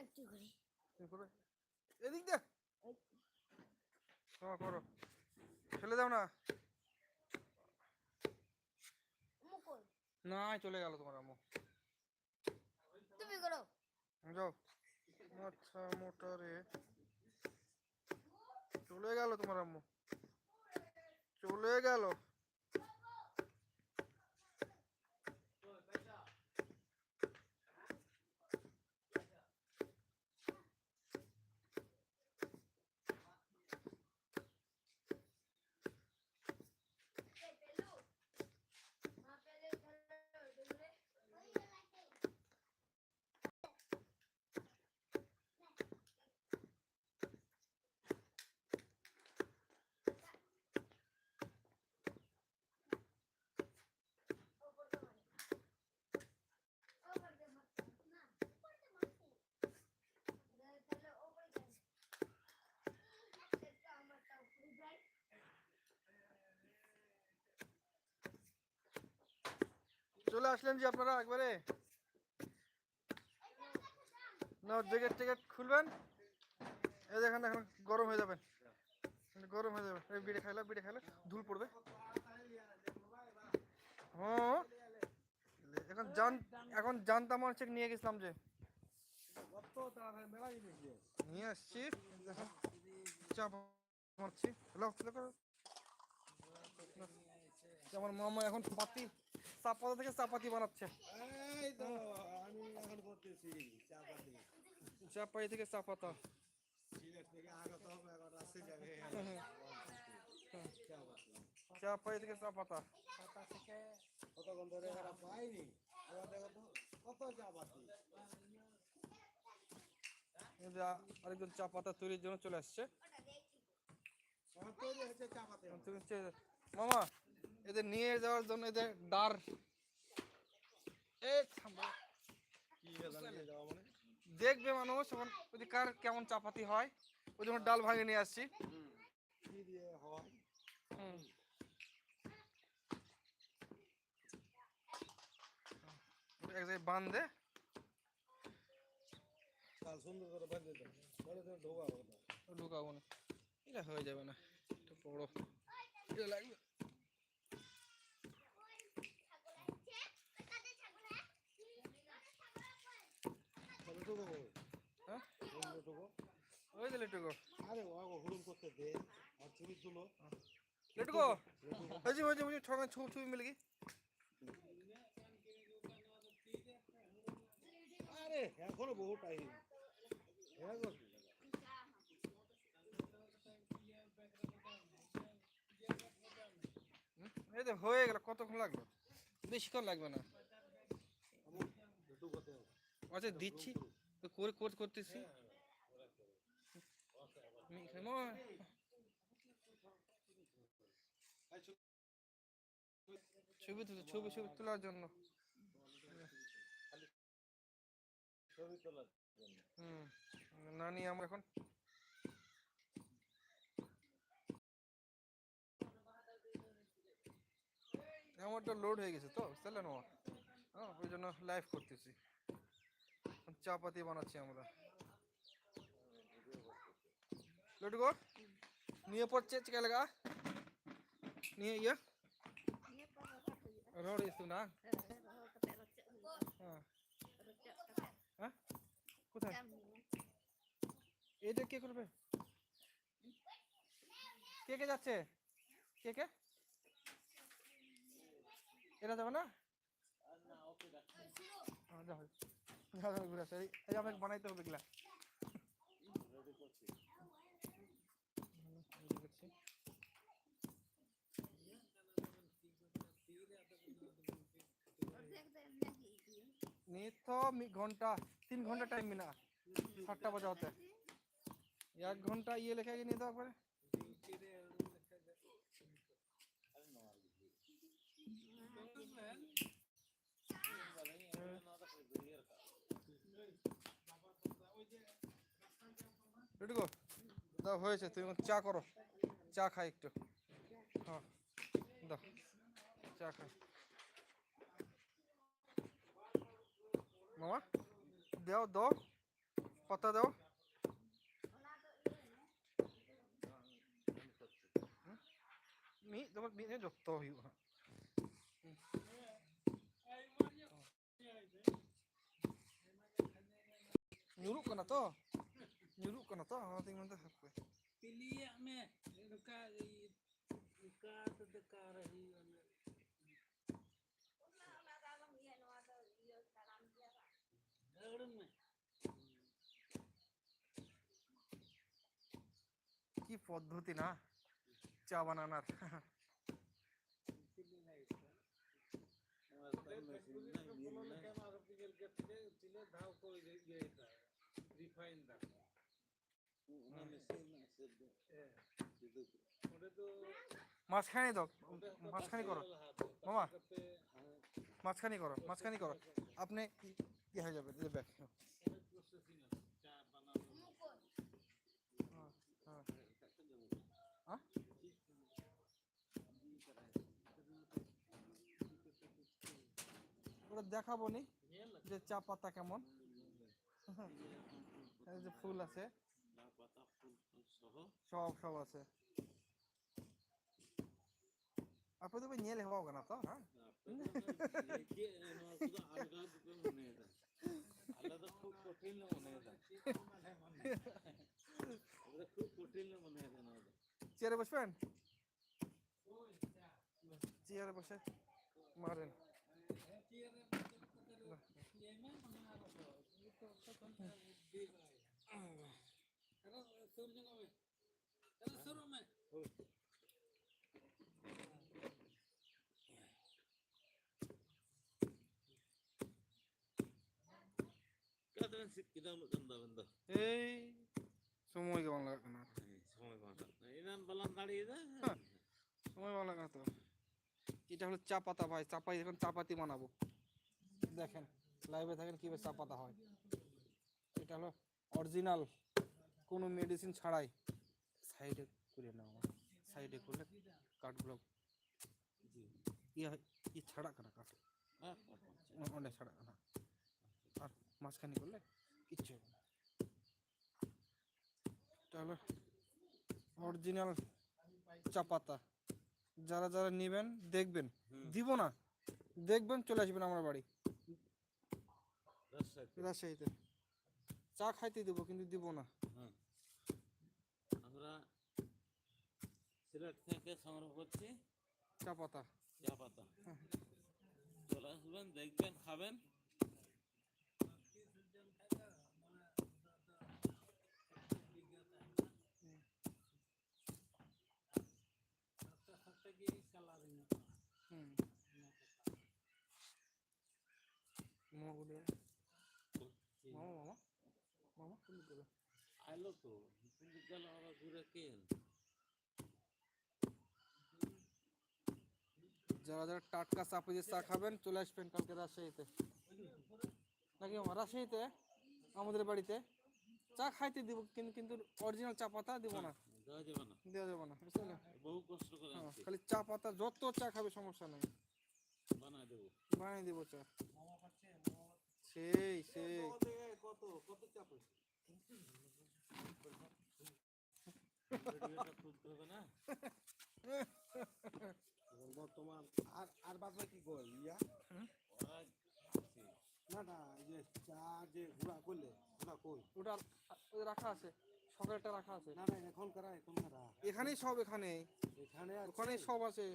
একটু করি করবে এদিক দে তোমার করো ফেলে দাও না। না চলে গেল তোমার আম্মু তুমি করো। যাও। আচ্ছা মোটরে। চলে গেল তোমার আম্মু চলে গেল। চলে আসলেন যে আপনারা একবারে। না জ্যাকেট ট্যাকেট খুলবেন। এই দেখেন এখন গরম হয়ে যাবেন গরম হয়ে যাবে। এই বিড়ে খাইলে বিড়ে খাইলে, ধুল পড়বে। হ্যাঁ এখন জান, এখন জানতাম হচ্ছে নিয়ে গেছিলাম যে। নিয়ে আসছি চাপ মারছি হ্যালো আমার মামা এখন পাতি চাপাতা থেকে চাপাতি বানাচ্ছে। এই তো আমি এখন করতেছি চাপাতি। থেকে চাপাতা। থেকে আগত হবে এখন রাস্তায় যাবে। চাপাতি চাপাই থেকে চাপাতা। কতক্ষণ ধরে এরা পাইনি এবার কত চাপাতি। এই যে আরেকজন তৈরির জন্য চলে আসছে। তুমি মামা এদের নিয়ে যাওয়ার জন্য এদের ডার। মানে? দেখবে মানুষ এখন যদি কার কেমন চাপাতি হয়। ওই জন্য ডাল ভাঙে নিয়ে আসছি। এক জায়গায় বাঁধে। ঢুকাবো না। এটা হয়ে যাবে না। এটা বড়। লাগবে তাহলে ঢোকো কবে? হ্যাঁ বলল ঢোকো ওই যে লেটুকো আরে ওগো হুড়ুম করতে দে আর ছবি তুলো। লেটুকো ওই যে ওই যে ছবি ছবি মিলে কি? আরে এখনও বহু টাইম হুম? এই তো হয়ে গেল কতক্ষণ লাগল? বেশিক্ষণ লাগবে না। আচ্ছা দিচ্ছি। তো করে করতেছি। মা- ছবি তুলে, ছবি ছবি তোলার জন্য। ছবি তোলার নানি আমরা এখন। আমারটা লোড হয়ে গেছে তো, বুঝতে আমার হ্যাঁ ওই জন্য লাইভ করতেছি। চা পাতি বানাচ্ছি আমরা। লাগা নিয়ে ইয়া রোড ইস্তু না হ্যাঁ হ্যাঁ কোথায় এটা কে করবে কে কে যাচ্ছে কে কে এরা যাবে না যাও, ঘুরে আসো। বানাইতে হবে এগুলা হুম, এই যে করছি। নিয়ে তো মি- ঘণ্টা তিন ঘণ্টা টাইম মিনা সাতটা বাজা হতে এক ঘণ্টা ইয়ে লেখা গিয়ে নিয়ে দেওয়া পরে এটুকু দাও হয়েছে, তুমি এখন চা করো। চা খাই একটু। হ্যাঁ দাও। চা খাই। mama deo do. Pota deo mi do mi ne jotto hiu ha nyuruk kana to. Nyuruk kana to ha ting mande hakwe pili ya me luka luka tadakara hiu কি পদ্ধতি না? চা বানানোর। মাঝখানে দাও। মাঝখানে করো। মামা মাঝখানে করো মাঝখানে করো। আপনি হয়ে যাবে এই ব্যাগ ওটা দেখাবো নি, যে চা পাতা কেমন। যে ফুল আছে। সব সব আছে। আপনি তো নিয়ে লেখা না তো হ্যাঁ। খুব কঠিন মনে হয় খুব কঠিন মনে হয় চেয়ারে বসবেন চেয়ারে বসে মারেন शुरू mau tanda benda. এই সময় কেমন লাগে না? সময় বাঁধা ইনান বালান দাঁড়িয়ে যায় সময় ভালো লাগে তো। এটা হলো চা পাতা ভাই চা পাতা এখন চা পাতি বানাবো। দেখেন লাইভে থাকেন কীভাবে চা পাতা হয়। এটা হলো অরিজিনাল কোনো মেডিসিন ছাড়াই। সাইডে করে নাও সাইডে করলে কাঠগুলো ইয়ে হয় ছাড়া কেনা কাঠ হ্যাঁ অনেক ছাড়া কেনা আর মাঝখানে করলে কিচ্ছু হবে না। এটা হলো অরিজিনাল চা পাতা। যারা যারা নেবেন দেখবেন। দিব না। দেখবেন চলে আসবেন আমার বাড়ি। রাজশাহী রাজশাহীতে। চা খাইতে দেবো কিন্তু দিব না। আমরা সিলেট থেকে সংগ্রহ করছি। চা পাতা। চা পাতা। চলে আসবেন দেখবেন খাবেন হুম মামা বলে মামা মামা মামা তুমি বলো তো। কিন্তু গেল আবার ঘুরে কে এলো? যারা যারা টাটকা চা পেঁয়াজের চা খাবেন চলে আসবেন কালকে রাজশাহীতে। নাকি রাজশাহীতে? আমাদের বাড়িতে। চা খাইতে দিব কিন্তু কিন্তু অরিজিনাল চা পাতা দিব না। দেওয়া যাবে না। দেওয়া না বুঝলে বহু কষ্ট করে হ্যাঁ, খালি চা পাতা যত চা খাবে সমস্যা নেই। বানায় দেবো। বানিয়ে দিব চা। সেই সেই। কত কত চাপ আর বাকি কই ইয়া না না যে চা যে করলে ওটা কই ওটা রাখা আছে সকালটা রাখা আছে না না এখন করা এখন করা এখানেই সব এখানে এখানে আছে? ওখানেই সব আছে।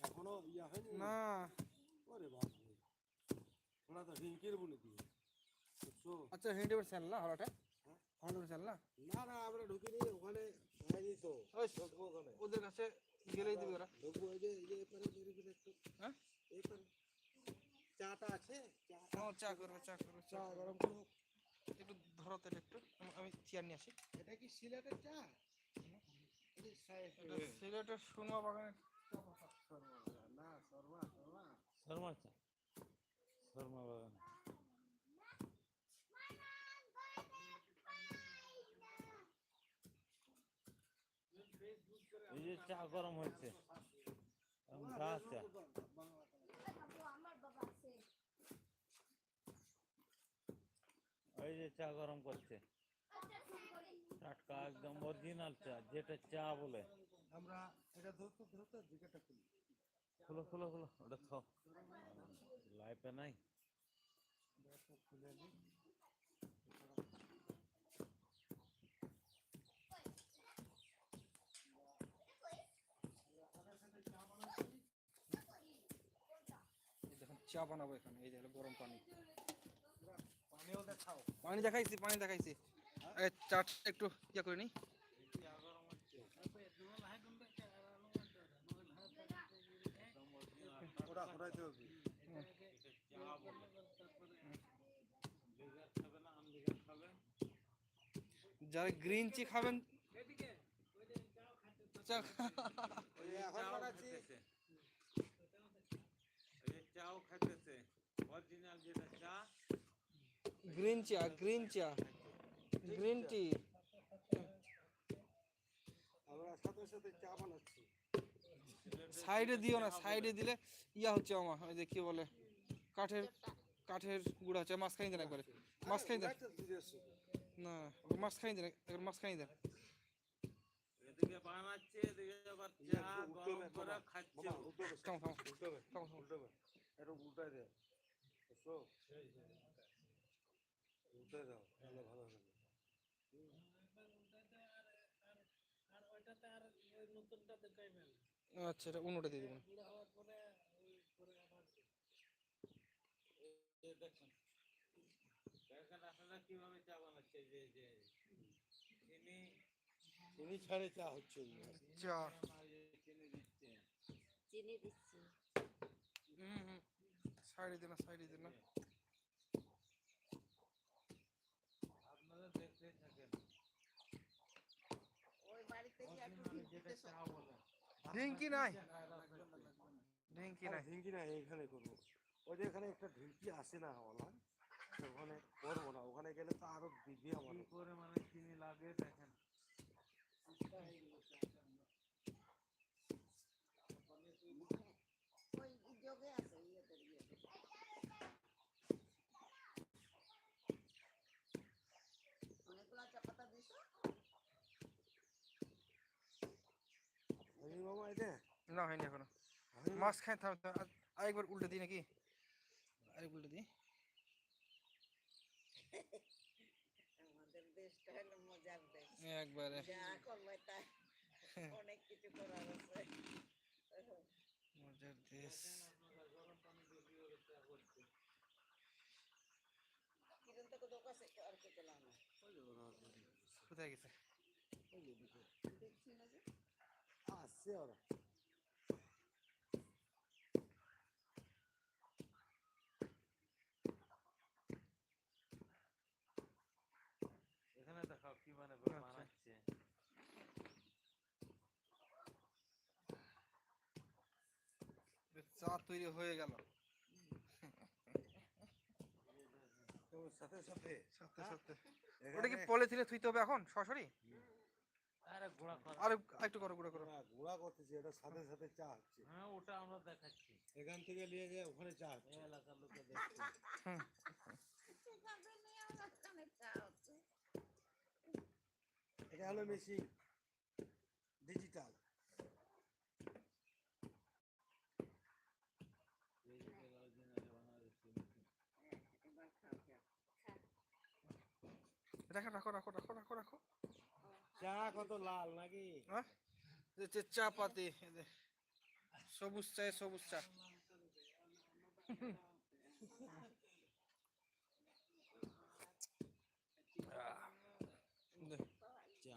এখনও ইয়া হয়নি না ওরে বাপ তো হিংকির বলে দিয়ে। আচ্ছা হেন্ডি সেল না হলাটা? হন্ড্রেড সেল না না না আমরা ঢুকিনি ওখানে হয়নি তো ওই ওখানে। ওদের কাছে গেলেই দিবে ওরা। ঢুকবো এই যে এই যে এপারে মেরে ফেলে একটু। হ্যাঁ? এইপারে চাটা আছে? চা। ও চা করবে চা করবে চা চা গরম করো একটু ধরো তো একটু আমি- চেয়ার নিয়ে আসি। এটা কি সিলেটের চা? সিলেটের সুরমা বাগানের না শর্মা শর্মা শর্মা চা। শর্মা বাগান। যে চা গরম গা চা ওই যে চা গরম করছে। টাটকা একদম অরিজিনাল চা যেটা চা বলে। আমরা এটা ধরতে ধরতে জিজ্ঞাসা করি। খুলো খুলো খুলো ওটা খাও। লাইফে নাই। এই দেখুন চা বানাবো এখানে। এই যে গরম পানি। পানি দেখাইছি পানি দেখাইছি। চাট একটু ইয়ে করে নি। যারা গ্রিন চি খাবেন চা ওই যে এখন বানাচ্ছি চাও খাইতেছে অরিজিনাল যেটা চা গ্রিন চা গ্রিন চা গ্রিন টি আমরা সাথে সাথে চা বানাচ্ছি। সাইডে দিও না সাইডে দিলে ইয়া হচ্ছে আমার ওই যে কি বলে কাঠের কাঠের গুঁড়া হচ্ছে মাঝখানে দেন একবারে মাঝখানে দেন। একটা নিজস্ব না মাঝখানে দেন একবার মাঝখানে দেন। এদিকে বানাচ্ছে এদিকে আবার চা উল্টো গরম করে মামা, খাচ্ছে। মামা, উল্টো হবে, থামো থামো উল্টো হবে, থামো থামো উল্টো হবে। এরকম উল্টায় দে। বুঝছ? উল্টায় দাও তাহলে ভালো হবে আর ওইটাতে আর ওই নতুনটা দেখাইবেন আচ্ছা এটা অন্যটা দিয়ে দেবেন পুরো হওয়ার পরে ওই পরে আবার এই দেখুন দেখেন আপনারা কীভাবে চা বানাচ্ছে যে যে চিনি চিনি ছাড়ে চা হচ্ছে। চা। চিনি দিচ্ছে। চিনি দিচ্ছি হুম হুম। সাইডে দেন সাইডে দেন না আপনারা দেখতে থাকেন ওই বাড়িতে গিয়ে একটু অরিজিনাল যেটা চা বলে ঢিঙ্কি নাই ঢিঙ্কি নাই ঢিঙ্কি নাই এখানে করব। ওই যে এখানে একটা ঢিঙ্কি আসে না ওলা ওখানে করব না। ওখানে গেলে তো আরও দিবি আমার কি করে মানে চিনি লাগে দেখেন ওই যোগে আছে ইয়েতে ইয়েতে অনেকগুলো চা পাতা দিছো হয়নি মামা এটা না হয়নি এখনও? মাঝখানে থাম থাম, আর- আরেকবার উল্টে দিই নাকি? আরেক উল্টে দিই। আমাদের দেশটা হলো মজার দেশ। একবারে। যা করবে তাই। অনেক কিছু করার আছে। মজার দেশ। কিরণ থেকে দোকাছে আর কে পেলাম না। কোথায় গেছে? দেখছি না যে। আসছে ওরা এখানে দেখাও কি মানে। বানাচ্ছে চা তৈরি হয়ে গেল সাথে সাথে সাথে সাথে ওটা কি পলিথিনে থুইতে হবে এখন সরাসরি ঘোড়া করা। আর একটু করো গুঁড়ো করো। না, গুঁড়া করতেছি এটা সাথে সাথে চা হচ্ছে। হ্যাঁ ওটা আমরা দেখাচ্ছি। এখান থেকে নিয়ে যায় ওখানে চা হচ্ছে। এলাকার লোকে দেখছে। এটা হলো মেশিন ডিজিটাল রাখো রাখো রাখো রাখো রাখো রাখো। চা কত লাল নাকি? হ্যাঁ চা পাতি সবুজ চা সবুজ চা। না চা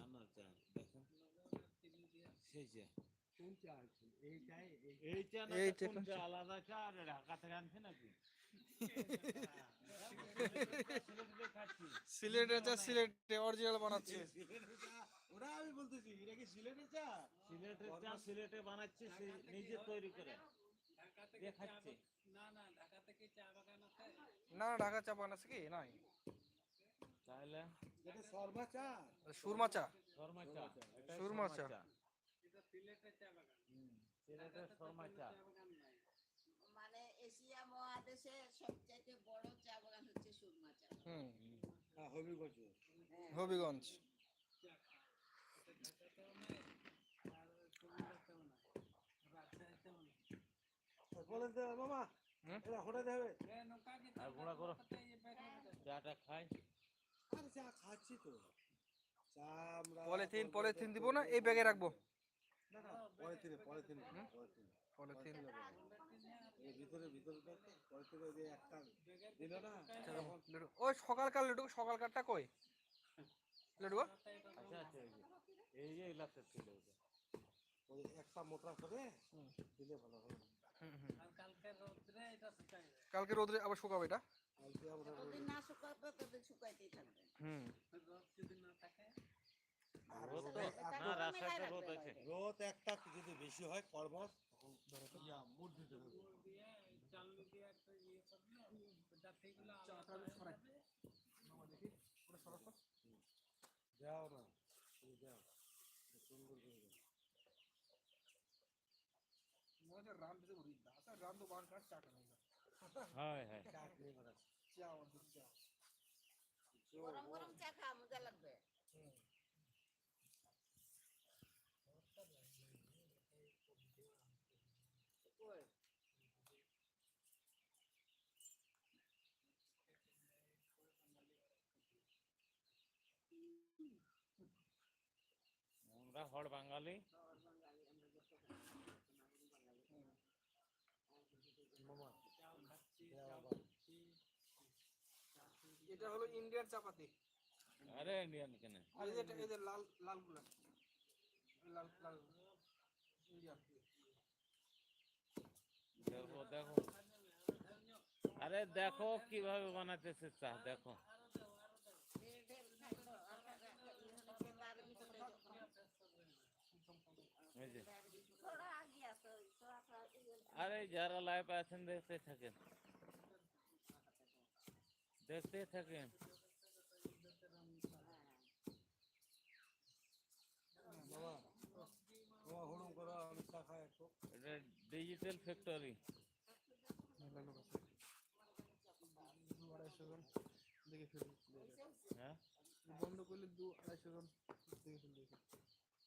দেখেন সেই আলাদা আর ঢাকা থেকে আনছে নাকি? সিলেটের সিলেটে অরিজিনাল বানাচ্ছে। ওরা আমি বলতেছি এটা কি সিলেটের চা? সিলেটের চা সিলেটে বানাচ্ছে সে নিজে তৈরি করে। দেখাচ্ছে। না না ঢাকা চা বানাচ্ছে কি? নাই। তাহলে? এটা সরবা চা। সুরমা চা। শর্মা চা। সুরমা চা। হুম, সিলেটের শর্মা চা। মানে এশিয়া মহাদেশের সবচাইতে বড় চা বাগান হচ্ছে সুরমা চা। হুম। হ্যাঁ হবিগঞ্জে। হবিগঞ্জ। বলেন দেবে মামা। হুম? এরা হোটে দেবে আর ঘোড়া করো। চাটা খাই। আরে চা খাচ্ছি তো। পলিথিন পলিথিন দিব না? এই ব্যাগে রাখব। পলিথিনে পলিথিনে পলিথিন। পলিথিন। এই ভিতরে ভিতরে পলিথিনে একটা দিল না। তখন লুডু। ওই সকালকার লুডু। সকালকারটা কই? লুডু? আচ্ছা আচ্ছা এই যে এই এলাকা ছিল ওই একটা মোটা করে হুম। দিলে ভালো হবে। কালকে রোদ্রে এটা কালকে রোদে আবার শুকাবে এটা? হুম। রোদ একটা যদি বেশি হয় কর্মস না সুন্দর করে দাও মনে হচ্ছে রান দিতে বলি দাদা রান তো বান কাট চাটা নেই হয় হয় চা খেয়ে বেড়াচ্ছি চা আমার দুধ চা গরম গরম চা খাওয়া মজা লাগবে হুম। কই? আমরা হড় বাঙালি মামা চাল খাচ্ছি দেও চাল আবার। খাচ্ছি এটা হলো ইন্ডিয়ান চাপাতি। আরে ইন্ডিয়ান কেন? আর এই যে এই যে লাল লালগুলা লাল লাল ইন্ডিয়ান দেখো দেখো। আরে দেখো কীভাবে বানাতেছে চা দেখো। আর যারা লাইভ আছেন দেখতে থাকেন। দেখতে থাকেন। এটা ডিজিটাল ফ্যাক্টরি আড়াইশো জন দেখে ফেলি হ্যাঁ? বন্ধ করলে দু আড়াইশো জন দেখে ফেলি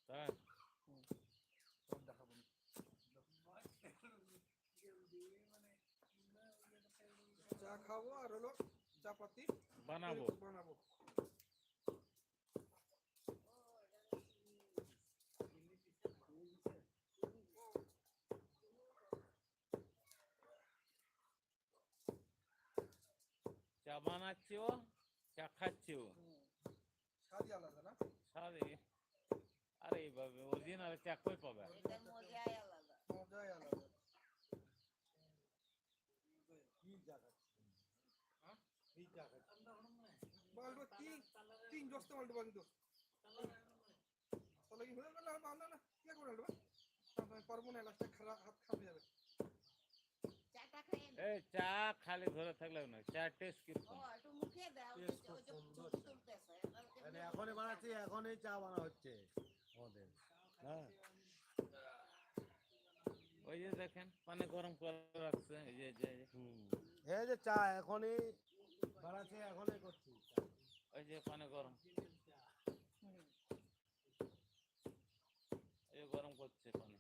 তাই? সব দেখাবো। চা খাব আর হলো চাপাতি বানাবো। বানাবো। চা বানাচ্ছিও চা খাচ্ছিও স্বাদই আলাদা না? সারে আরে এইভাবে অরিজিনাল চা কই পাবে এটার মজাই আলাদা মজাই আলাদা কি চা খাচ্ছি হ্যাঁ? কি চা খাচ্ছি বলব তিন তিন জস্তে মালটো কিন্তু তাহলে কি হয়ে গেল না না না করে আলবা তাহলে পারব না লাস্টে খারা হাত খাবে যাবে। এই চা খালি ধরে থাকলে না চা টেস্ট একটু মানে বানাচ্ছি এখনই চা বানা হচ্ছে। আমাদের হ্যাঁ? ওই যে দেখেন পানি গরম করে রাখছে এই যে এই যে- এই যে। হুম। এই যে চা এখনই বানাচ্ছি এখনই করছি। চা। ওই যে পানি গরম। এই গরম করছে পানি।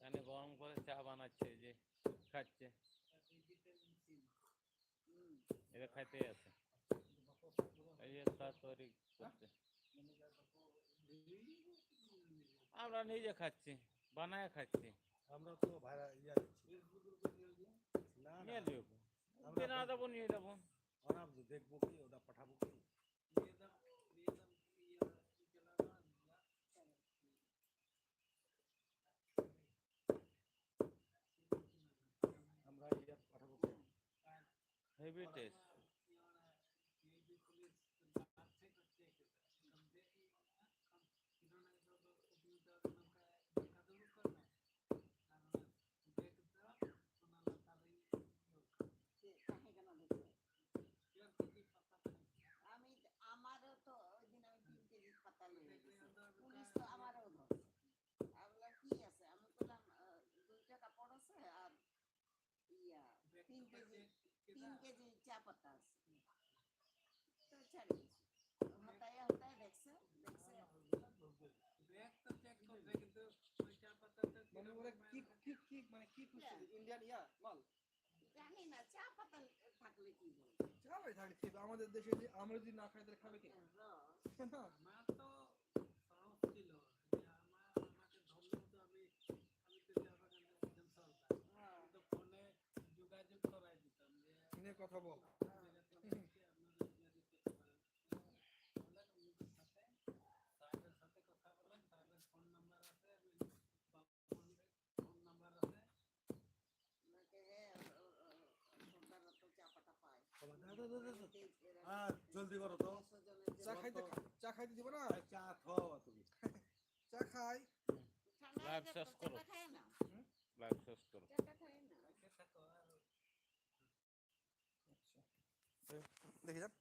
পানি গরম করে চা বানাচ্ছে যে খাচ্ছে। এটা খাইতে আছে। এই যে চা তৈরি করছে। আমরা নিজে খাচ্ছি বানায় খাচ্ছি। আমরা তো ইয়া না নিয়ে যাব আমরা না দেবো নিয়ে যাব। বানাবো দেখব কি ওটা পাঠাবো কি? আমরা ইয়া পাঠাবো হেভি টেস্ট তিন কেজি চা পাতা আছে। তো ছাড়ি আমাদের দেশে আমরা যদি না খাই তাহলে খাবে কি? হ্যাঁ। না। কথা বল। জলদি করো তো। চা খাই চা খাই দিব না? চা খাও তুমি। চা খাই। লাইভ শেষ করো। লাইভ শেষ করো। দেখে যান